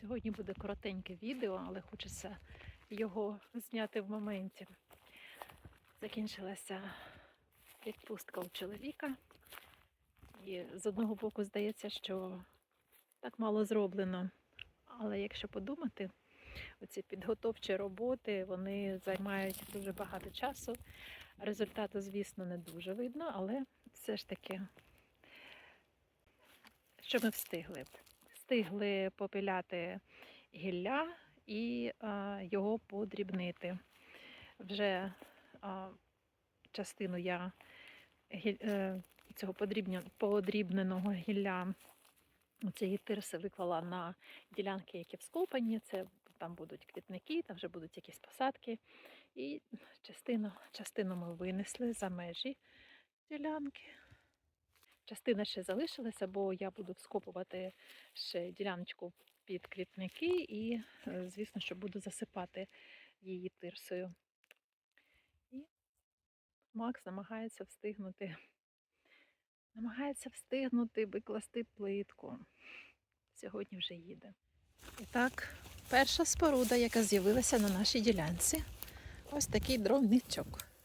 Сьогодні буде коротеньке відео, але хочеться його зняти в моменті. Закінчилася відпустка у чоловіка. І з одного боку здається, що так мало зроблено. Але якщо подумати, оці підготовчі роботи вони займають дуже багато часу. Результату, звісно, не дуже видно, але все ж таки, що ми встигли? Встигли попіляти гілля і його подрібнити. Вже частину я е, цього подрібненого гілля цієї тирси виклала на ділянки, які вскопані. Це там будуть квітники, там вже будуть якісь посадки. І частину, частину ми винесли за межі ділянки. Частина ще залишилася, бо я буду вскопувати ще діляночку під квітники і, е, звісно, що буду засипати її тирсою. І Макс намагається встигнути, намагається встигнути викласти плитку. Сьогодні вже їде. І так, перша споруда, яка з'явилася на нашій ділянці, ось такий дровничок.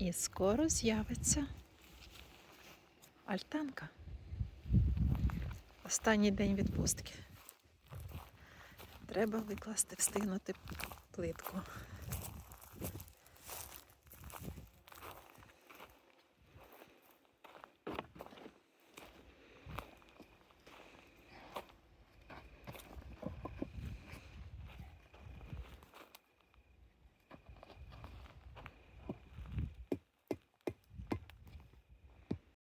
І скоро з'явиться альтанка. Останній день відпустки. Треба викласти, встигнути плитку.